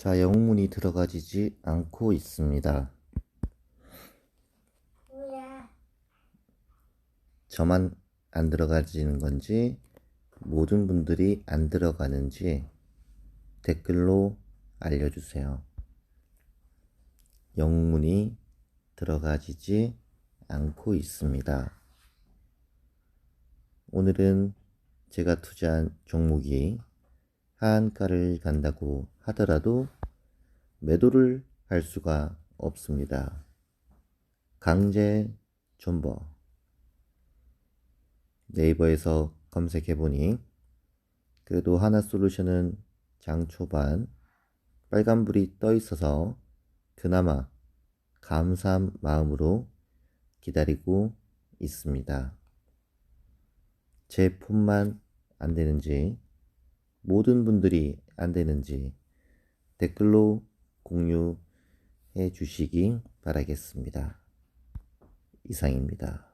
자, 영문이 들어가지지 않고 있습니다. 뭐야? 저만 안 들어가지는 건지, 모든 분들이 안 들어가는지 댓글로 알려주세요. 영문이 들어가지지 않고 있습니다. 오늘은 제가 투자한 종목이 하한가를 간다고 하더라도 매도를 할 수가 없습니다. 강제 존버 네이버에서 검색해보니 그래도 하나 솔루션은 장 초반 빨간불이 떠 있어서 그나마 감사한 마음으로 기다리고 있습니다. 제 폰만 안 되는지 모든 분들이 안 되는지 댓글로 공유해 주시기 바라겠습니다. 이상입니다.